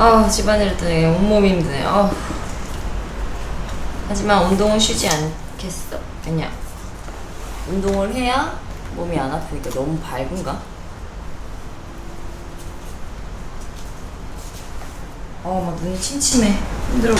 아 집안일 했더니 온몸이 힘드네. 아. 하지만 운동은 쉬지 않겠어. 왜냐? 운동을 해야 몸이 안 아프니까 너무 밝은가? 어, 막 눈이 침침해. 힘들어.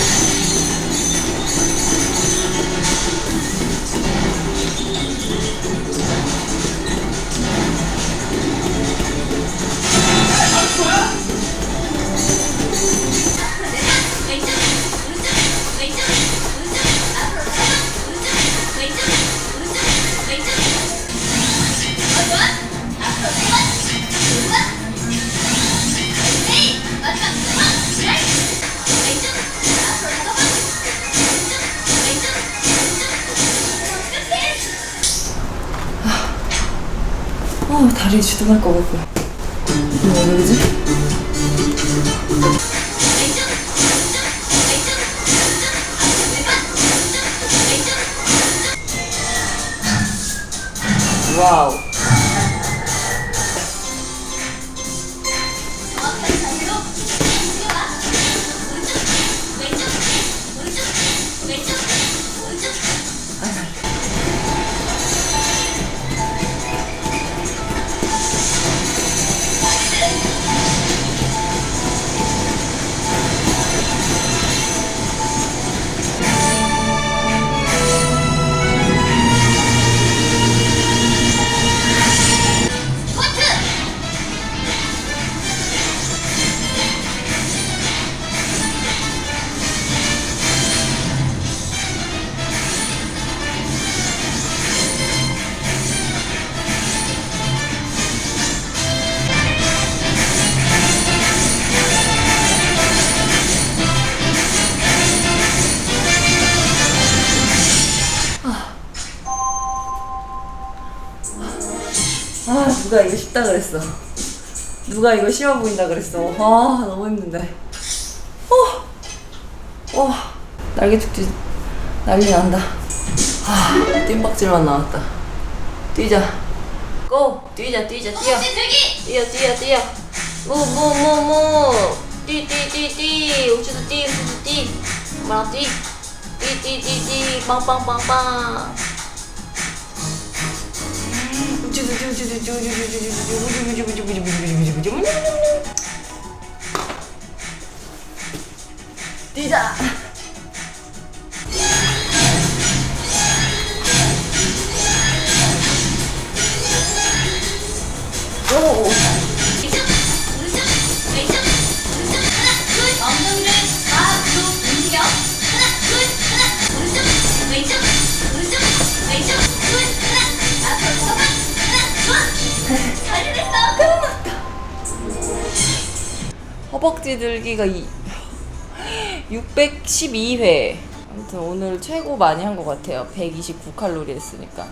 어, 다리 주둥할 것 같고. 이거 왜 그러지? 와우. 누가 이거 쉽다 그랬어. 누가 이거 쉬워 보인다 그랬어. 아, 너무 힘든데. 어, 와, 날개 축지 난리 난다. 아, 뜀박질만 나왔다. 뛰자. 고! 뛰자, 뛰자, 뛰어. 뛰어, 뛰어, 뛰어. 무, 무, 무, 무. 뛰, 뛰, 뛰, 뛰. 우주도 뛰, 뛰. 뛰. 뛰, 뛰, 뛰, 뛰. 빵, 빵, 빵, 빵. 뛰자. 오. 허벅지 들기가 이 612회. 아무튼 오늘 최고 많이 한 것 같아요. 129칼로리 했으니까.